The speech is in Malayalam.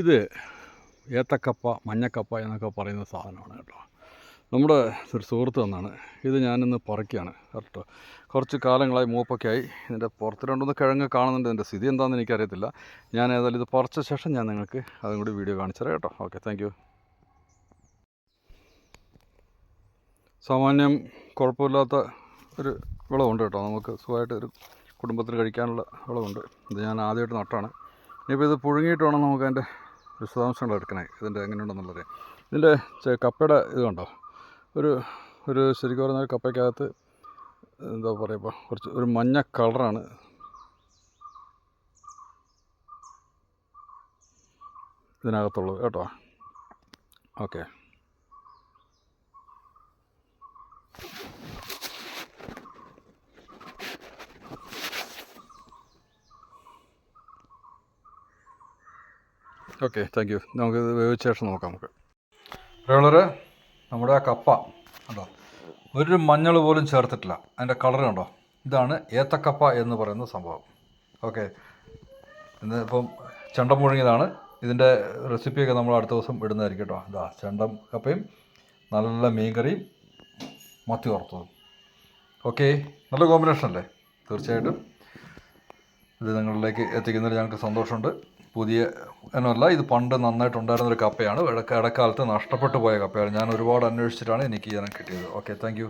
ഇത് ഏത്തക്കപ്പ മഞ്ഞക്കപ്പ എന്നൊക്കെ പറയുന്ന സാധനമാണ് കേട്ടോ. നമ്മുടെ ഒരു സുഹൃത്ത് തന്നാണ്. ഇത് ഞാനിന്ന് പറിക്കുകയാണ് കേട്ടോ. കുറച്ച് കാലങ്ങളായി മൂപ്പൊക്കെ ആയി ഇതിന്റെ പുറത്ത് രണ്ടൊന്ന് കിഴങ്ങ് കാണുന്നുണ്ട്. ഇതിന്റെ സ്ഥിതി എന്താണെന്ന് എനിക്കറിയത്തില്ല. ഞാൻ ഏതായാലും ഇത് പറിച്ച ശേഷം ഞാൻ നിങ്ങൾക്ക് അതും കൂടി വീഡിയോ കാണിച്ചു കേട്ടോ. ഓക്കെ താങ്ക് സാമാന്യം കുഴപ്പമില്ലാത്ത ഒരു വിളവുണ്ട് കേട്ടോ. നമുക്ക് സുഖമായിട്ട് ഒരു കുടുംബത്തിന് കഴിക്കാനുള്ള വിളവുണ്ട്. ഇത് ഞാൻ ആദ്യമായിട്ട് നട്ടാണ്. ഇനിയിപ്പോൾ ഇത് പുഴുങ്ങിയിട്ട് വേണം നമുക്ക് അതിന്റെ വിശദാംശങ്ങൾ എടുക്കണേ ഇതിന്റെ എങ്ങനെയുണ്ടെന്നുള്ളത്. ഇതിന്റെ കപ്പയുടെ ഇത് കണ്ടോ ഒരു ഒരു ശരിക്കും പറഞ്ഞാൽ കപ്പയ്ക്കകത്ത് എന്താ പറയുക ഇപ്പോൾ കുറച്ച് ഒരു മഞ്ഞ കളറാണ്. ഇതിനകത്തുള്ളത് കേട്ടോ. ഓക്കെ. ഓക്കെ താങ്ക് യു നമുക്ക് വേവിച്ച ശേഷം നോക്കാം നമുക്ക്. വളരെ നമ്മുടെ ആ കപ്പ കണ്ടോ ഒരു മഞ്ഞൾ പോലും ചേർത്തിട്ടില്ല. അതിന്റെ കളർ കണ്ടോ ഇതാണ് ഏത്തക്കപ്പ എന്ന് പറയുന്ന സംഭവം. ഓക്കെ ഇന്ന് ഇപ്പം ചെണ്ടം മുഴുങ്ങിയതാണ് ഇതിന്റെ റെസിപ്പിയൊക്കെ നമ്മൾ അടുത്ത ദിവസം ഇടുന്നതായിരിക്കും കേട്ടോ. ഇതാ ചെണ്ടം കപ്പയും നല്ല മീൻകറിയും മത്തി വറുത്തതും. ഓക്കെ നല്ല കോമ്പിനേഷൻ അല്ലേ? തീർച്ചയായിട്ടും. ഇത് നിങ്ങളിലേക്ക് എത്തിക്കുന്നതിൽ ഞങ്ങൾക്ക് സന്തോഷമുണ്ട്. പുതിയ എന്നല്ല ഇത് പണ്ട് നന്നായിട്ടുണ്ടായിരുന്ന ഒരു കപ്പയാണ്. ഇടക്ക ഇടക്കാലത്ത് നഷ്ടപ്പെട്ടു പോയ കപ്പയാണ്. ഞാൻ ഒരുപാട് അന്വേഷിച്ചിട്ടാണ് എനിക്ക് ഇതിനെ കിട്ടിയത്. Okay thank